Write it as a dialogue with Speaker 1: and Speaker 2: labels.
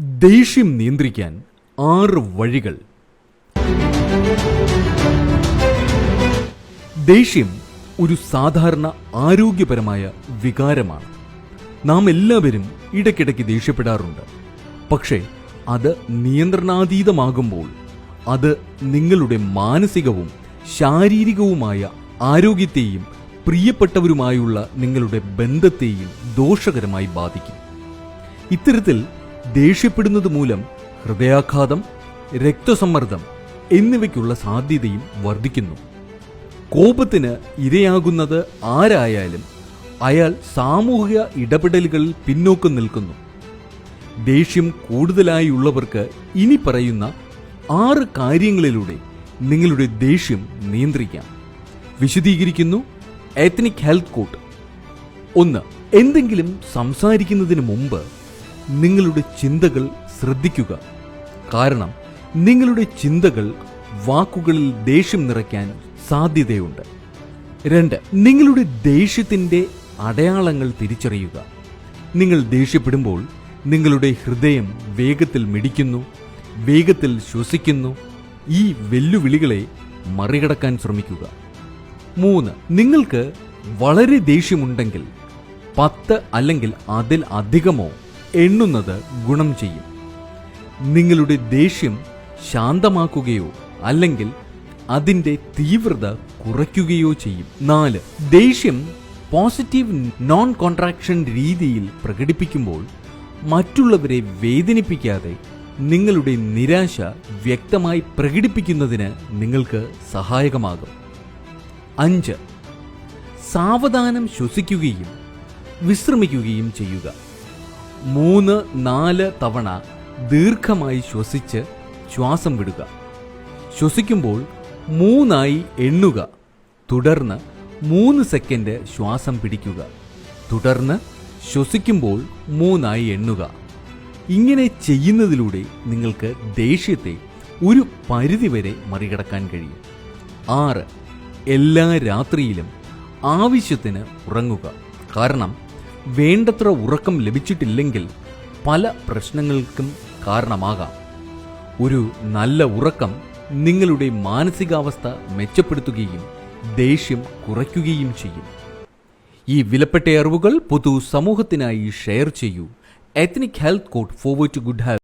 Speaker 1: ദേഷ്യം നിയന്ത്രിക്കാൻ ആറ് വഴികൾ. ദേഷ്യം ഒരു സാധാരണ ആരോഗ്യപരമായ വികാരമാണ്. നാം എല്ലാവരും ഇടയ്ക്കിടയ്ക്ക് ദേഷ്യപ്പെടാറുണ്ട്. പക്ഷേ അത് നിയന്ത്രണാതീതമാകുമ്പോൾ അത് നിങ്ങളുടെ മാനസികവും ശാരീരികവുമായ ആരോഗ്യത്തെയും പ്രിയപ്പെട്ടവരുമായുള്ള നിങ്ങളുടെ ബന്ധത്തെയും ദോഷകരമായി ബാധിക്കും. ഇത്തരത്തിൽ ദേഷ്യപ്പെടുന്നത് മൂലം ഹൃദയാഘാതം രക്തസമ്മർദ്ദം എന്നിവയ്ക്കുള്ള സാധ്യതയും വർദ്ധിക്കുന്നു. കോപത്തിന് ഇരയാകുന്നത് ആരായാലും അയാൾ സാമൂഹിക ഇടപെടലുകളിൽ പിന്നോക്കം നിൽക്കുന്നു. ദേഷ്യം കൂടുതലായുള്ളവർക്ക് ഇനി പറയുന്ന ആറ് കാര്യങ്ങളിലൂടെ നിങ്ങളുടെ ദേഷ്യം നിയന്ത്രിക്കാം. വിശദീകരിക്കുന്നു എത്നിക് ഹെൽത്ത് കോട്ട് ഒന്ന് എന്തെങ്കിലും സംസാരിക്കുന്നതിന് മുമ്പ് നിങ്ങളുടെ ചിന്തകൾ ശ്രദ്ധിക്കുക. കാരണം നിങ്ങളുടെ ചിന്തകൾ വാക്കുകളിൽ ദേഷ്യം നിറയ്ക്കാൻ സാധ്യതയുണ്ട്. രണ്ട് നിങ്ങളുടെ ദേഷ്യത്തിന്റെ അടയാളങ്ങൾ തിരിച്ചറിയുക. നിങ്ങൾ ദേഷ്യപ്പെടുമ്പോൾ നിങ്ങളുടെ ഹൃദയം വേഗത്തിൽ മിടിക്കുന്നു വേഗത്തിൽ ശ്വസിക്കുന്നു ഈ വെല്ലുവിളികളെ മറികടക്കാൻ ശ്രമിക്കുക. മൂന്ന് നിങ്ങൾക്ക് വളരെ ദേഷ്യമുണ്ടെങ്കിൽ പത്ത് അല്ലെങ്കിൽ അതിൽ അധികമോ എണ്ണുന്നത് ഗുണം ചെയ്യും. നിങ്ങളുടെ ദേഷ്യം ശാന്തമാക്കുകയോ അല്ലെങ്കിൽ അതിന്റെ തീവ്രത കുറയ്ക്കുകയോ ചെയ്യും. നാല് ദേഷ്യം പോസിറ്റീവ് നോൺ കോൺട്രാക്ഷൻ രീതിയിൽ പ്രകടിപ്പിക്കുമ്പോൾ മറ്റുള്ളവരെ വേദനിപ്പിക്കാതെ നിങ്ങളുടെ നിരാശ വ്യക്തമായി പ്രകടിപ്പിക്കുന്നതിന് നിങ്ങൾക്ക് സഹായകമാകും. അഞ്ച് സാവധാനം ശ്വസിക്കുകയും വിശ്രമിക്കുകയും ചെയ്യുക. മൂന്ന് നാല് തവണ ദീർഘമായി ശ്വസിച്ച് ശ്വാസം വിടുക. ശ്വസിക്കുമ്പോൾ മൂന്നായി എണ്ണുക. തുടർന്ന് മൂന്ന് സെക്കൻഡ് ശ്വാസം പിടിക്കുക. തുടർന്ന് ശ്വസിക്കുമ്പോൾ മൂന്നായി എണ്ണുക. ഇങ്ങനെ ചെയ്യുന്നതിലൂടെ നിങ്ങൾക്ക് ദേഷ്യത്തെ ഒരു പരിധിവരെ മറികടക്കാൻ കഴിയും. ആറ് എല്ലാ രാത്രിയിലും ആവശ്യത്തിന് ഉറങ്ങുക. കാരണം വേണ്ടത്ര ഉറക്കം ലഭിച്ചിട്ടില്ലെങ്കിൽ പല പ്രശ്നങ്ങൾക്കും കാരണമാകാം. ഒരു നല്ല ഉറക്കം നിങ്ങളുടെ മാനസികാവസ്ഥ മെച്ചപ്പെടുത്തുകയും ദേഷ്യം കുറയ്ക്കുകയും ചെയ്യും. ഈ വിലപ്പെട്ട അറിവുകൾ പൊതു സമൂഹത്തിനായി ഷെയർ ചെയ്യൂ. Ethnic health code forward to good health